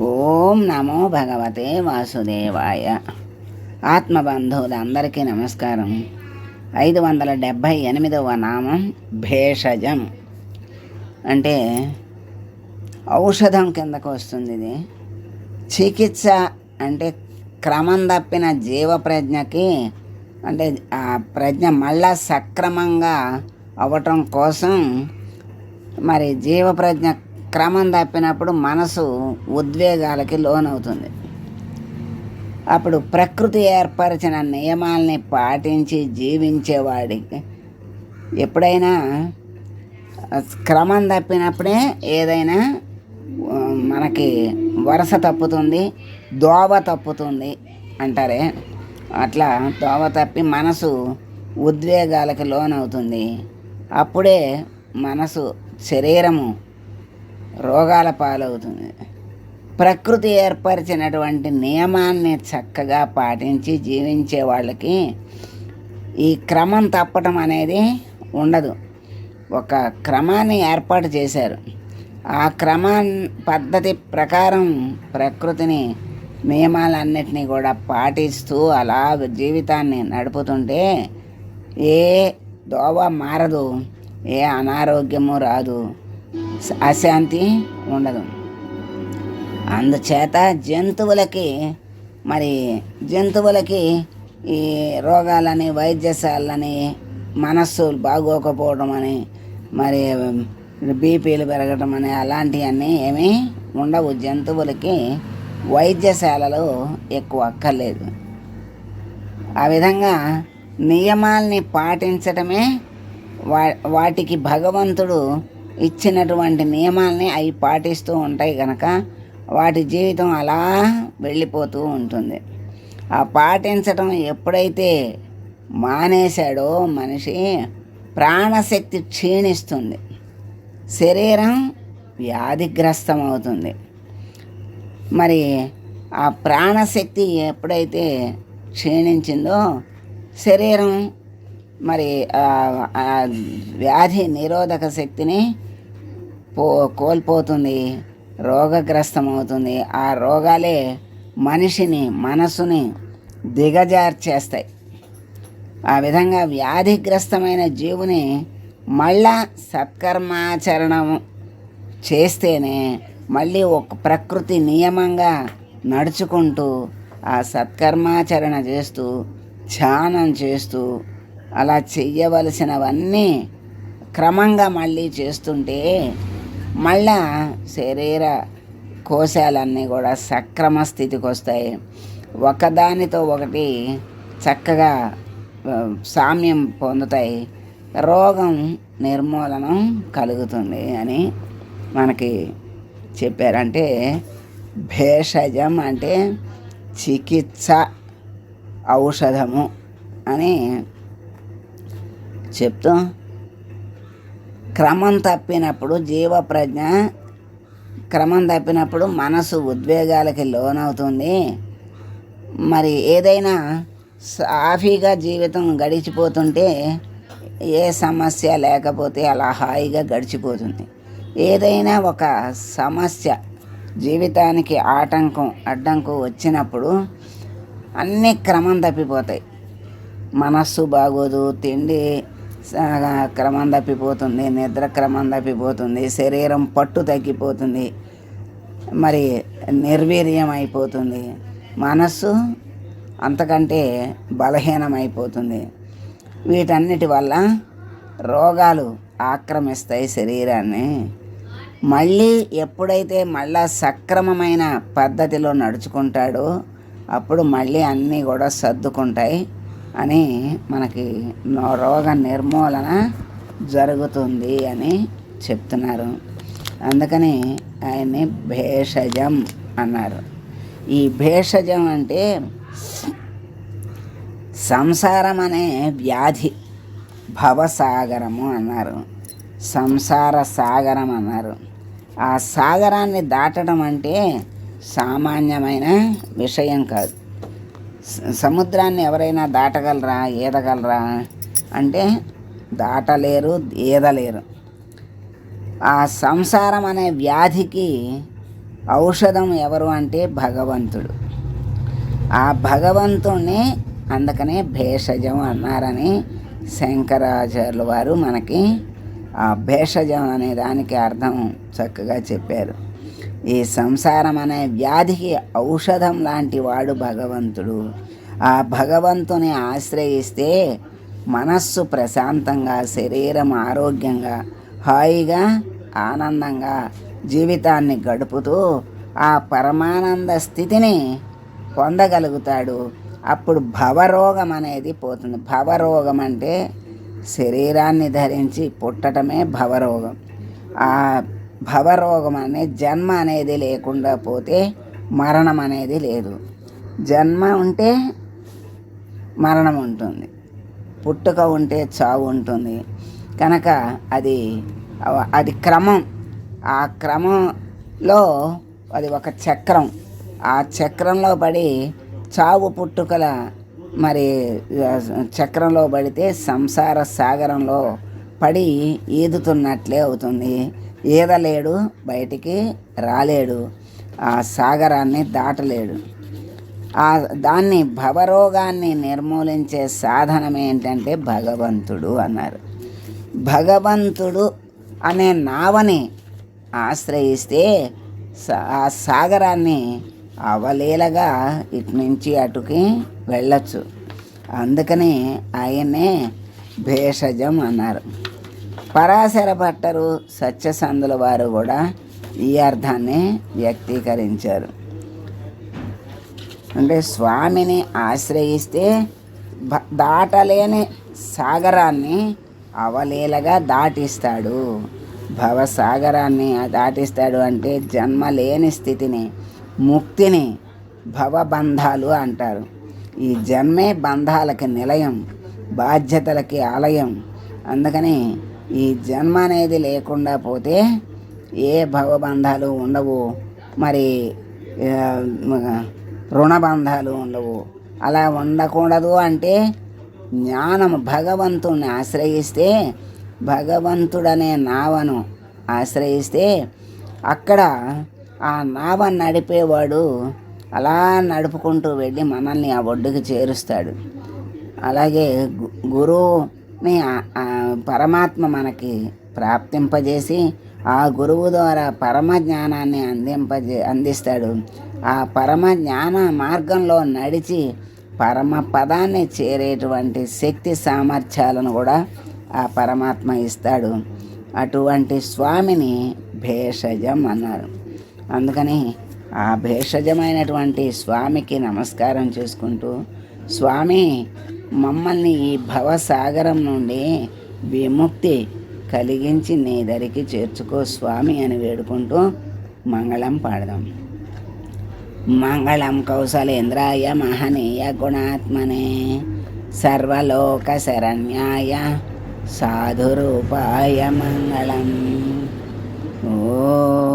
ఓం నమో భగవతే వాసుదేవాయ. ఆత్మబంధువులందరికీ నమస్కారం. ఐదు వందల డెబ్భై ఎనిమిదవ నామం భేషజం. అంటే ఔషధం కిందకు వస్తుంది ఇది. చికిత్స అంటే క్రమం తప్పిన జీవ ప్రజ్ఞకి అంటే ఆ ప్రజ్ఞ మళ్ళా సక్రమంగా అవ్వటం కోసం మరి జీవ ప్రజ్ఞ క్రమం తప్పినప్పుడు మనసు ఉద్వేగాలకి లోనవుతుంది. అప్పుడు ప్రకృతి ఏర్పరిచిన నియమాల్ని పాటించి జీవించేవాడికి ఎప్పుడైనా క్రమం తప్పినప్పుడే ఏదైనా మనకి వరుస తప్పుతుంది దోవ తప్పుతుంది అంటారే. అట్లా దోవ తప్పి మనసు ఉద్వేగాలకు లోనవుతుంది. అప్పుడే మనసు శరీరము రోగాల పాలవుతుంది. ప్రకృతి ఏర్పరిచినటువంటి నియమాన్ని చక్కగా పాటించి జీవించే వాళ్ళకి ఈ క్రమం తప్పటం అనేది ఉండదు. ఒక క్రమాన్ని ఏర్పాటు చేశారు. ఆ క్రమా పద్ధతి ప్రకారం ప్రకృతిని నియమాలన్నిటినీ కూడా పాటిస్తూ అలా జీవితాన్ని నడుపుతుంటే ఏ దోవ మారదు ఏ అనారోగ్యము రాదు. అశాంతి ఉండదు. అందుచేత జంతువులకి మరి జంతువులకి ఈ రోగాలని వైద్యశాలని మనస్సు బాగోకపోవడం అని మరి బీపీలు పెరగడం అని అలాంటివన్నీ ఏమీ ఉండవు. జంతువులకి వైద్యశాలలు ఎక్కువ అక్కర్లేదు. ఆ విధంగా నియమాల్ని పాటించటమే వా వాటికి భగవంతుడు ఇచ్చినటువంటి నియమాల్ని అవి పాటిస్తూ ఉంటాయి కనుక వాటి జీవితం అలా వెళ్ళిపోతూ ఉంటుంది. ఆ పాటించటం ఎప్పుడైతే మానేశాడో మనిషి ప్రాణశక్తి క్షీణిస్తుంది. శరీరం వ్యాధిగ్రస్తం అవుతుంది మరి ఆ ప్రాణశక్తి ఎప్పుడైతే క్షీణించిందో శరీరం మరి వ్యాధి నిరోధక శక్తిని పో కోల్పోతుంది రోగగ్రస్తం అవుతుంది ఆ రోగాలే మనిషిని మనసుని దిగజార్చేస్తాయి. ఆ విధంగా వ్యాధిగ్రస్తమైన జీవుని మళ్ళా సత్కర్మాచరణం చేస్తేనే మళ్ళీ ఒక ప్రకృతి నియమంగా నడుచుకుంటూ ఆ సత్కర్మాచరణ చేస్తూ ధ్యానం చేస్తూ అలా చెయ్యవలసినవన్నీ క్రమంగా మళ్ళీ చేస్తుంటే మళ్ళా శరీర కోశాలన్నీ కూడా సక్రమ స్థితికి వస్తాయి. ఒకదానితో ఒకటి చక్కగా సామ్యం పొందుతాయి. రోగం నిర్మూలనం కలుగుతుంది అని మనకి చెప్పారంటే భేషజం అంటే చికిత్స ఔషధము అని చెప్తూ క్రమం తప్పినప్పుడు జీవ ప్రజ్ఞ క్రమం తప్పినప్పుడు మనసు ఉద్వేగాలకి లోనవుతుంది. మరి ఏదైనా సాఫీగా జీవితం గడిచిపోతుంటే ఏ సమస్య లేకపోతే అలా హాయిగా గడిచిపోతుంది. ఏదైనా ఒక సమస్య జీవితానికి ఆటంకం అడ్డంకం వచ్చినప్పుడు అన్నీ క్రమం తప్పిపోతాయి. మనస్సు బాగోదు తిండి క్రమం తప్పిపోతుంది నిద్ర క్రమం తప్పిపోతుంది శరీరం పట్టు తగ్గిపోతుంది మరి నిర్వీర్యం అయిపోతుంది మనస్సు అంతకంటే బలహీనమైపోతుంది. వీటన్నిటి వల్ల రోగాలు ఆక్రమిస్తాయి శరీరాన్ని. మళ్ళీ ఎప్పుడైతే మళ్ళా సక్రమమైన పద్ధతిలో నడుచుకుంటాడో అప్పుడు మళ్ళీ అన్నీ కూడా సర్దుకుంటాయి. అని మనకి రోగ నిర్మూలన జరుగుతుంది అని చెప్తున్నారు. అందుకని ఆయన్ని భేషజం అన్నారు. ఈ భేషజం అంటే సంసారం అనే వ్యాధి భవసాగరము అన్నారు. సంసార సాగరం అన్నారు. ఆ సాగరాన్ని దాటడం అంటే సామాన్యమైన విషయం కాదు. సముద్రాన్ని ఎవరైనా దాటగలరా ఈదగలరా అంటే దాటలేరు ఈదలేరు ఆ సంసారం అనే వ్యాధికి ఔషధం ఎవరు అంటే భగవంతుడు. ఆ భగవంతుణ్ణి అందుకనే భేషజం అన్నారని శంకరాచార్యుల వారు మనకి ఆ భేషజం అనే దానికి అర్థం చక్కగా చెప్పారు. ఈ సంసారం అనే వ్యాధికి ఔషధం లాంటి వాడు భగవంతుడు. ఆ భగవంతుని ఆశ్రయిస్తే మనస్సు ప్రశాంతంగా శరీరం ఆరోగ్యంగా హాయిగా ఆనందంగా జీవితాన్ని గడుపుతూ ఆ పరమానంద స్థితిని పొందగలుగుతాడు. అప్పుడు భవరోగం అనేది పోతుంది. భవరోగం అంటే శరీరాన్ని ధరించి పుట్టటమే భవరోగం. ఆ భవరోగం అనే జన్మ అనేది లేకుండా పోతే మరణం అనేది లేదు. జన్మ ఉంటే మరణం ఉంటుంది. పుట్టుక ఉంటే చావు ఉంటుంది. కనుక అది అది క్రమం. ఆ క్రమంలో అది ఒక చక్రం. ఆ చక్రంలో పడి చావు పుట్టుకల మరి చక్రంలో పడితే సంసార సాగరంలో పడి ఈదుతున్నట్లే అవుతుంది. ఈదలేడు బయటికి రాలేడు ఆ సాగరాన్ని దాటలేడు. ఆ దాన్ని భవరోగాన్ని నిర్మూలించే సాధనం ఏంటంటే భగవంతుడు అన్నారు. భగవంతుడు అనే నావని ఆశ్రయిస్తే ఆ సాగరాన్ని అవలీలగా ఇటు నుంచి అటుకి వెళ్ళచ్చు. అందుకని ఆయనే భేషజం అన్నారు. పరాశర భట్టరు సత్యసంధుల వారు కూడా ఈ అర్థాన్ని వ్యక్తీకరించారు. అంటే స్వామిని ఆశ్రయిస్తే భ- దాటలేని సాగరాన్ని అవలీలగా దాటిస్తాడు. భవసాగరాన్ని దాటిస్తాడు అంటే జన్మ లేని స్థితిని ముక్తిని భవబంధాలు అంటారు. ఈ జన్మే బంధాలకి నిలయం బాధ్యతలకి ఆలయం. అందుకని ఈ జన్మ అనేది లేకుండా పోతే ఏ భవబంధాలు ఉండవు. మరి రుణబంధాలు ఉండవు. అలా ఉండకూడదు అంటే జ్ఞానం భగవంతుణ్ణి ఆశ్రయిస్తే భగవంతుడనే నావను ఆశ్రయిస్తే అక్కడ ఆ నావ నడిపేవాడు అలా నడుపుకుంటూ వెళ్ళి మనల్ని ఆ ఒడ్డుకి చేరుస్తాడు. అలాగే గురువు గురువుని పరమాత్మ మనకి ప్రాప్తింపజేసి ఆ గురువు ద్వారా పరమ జ్ఞానాన్ని అందింపజే అందిస్తాడు. ఆ పరమ జ్ఞాన మార్గంలో నడిచి పరమ పదాన్ని చేరేటువంటి శక్తి సామర్థ్యాలను కూడా ఆ పరమాత్మ ఇస్తాడు. అటువంటి స్వామిని భేషజం అన్నారు. అందుకని ఆ భేషజమైనటువంటి స్వామికి నమస్కారం చేసుకుంటూ స్వామి మమ్మల్ని ఈ భవసాగరం నుండి విముక్తి కలిగించి నీ దరికి చేర్చుకో స్వామి అని వేడుకుంటూ మంగళం పాడదాం. మంగళం కౌశలేంద్రాయ మహనీయ గుణాత్మనే సర్వలోక శరణ్యాయ సాధురూపాయ మంగళం. ఓ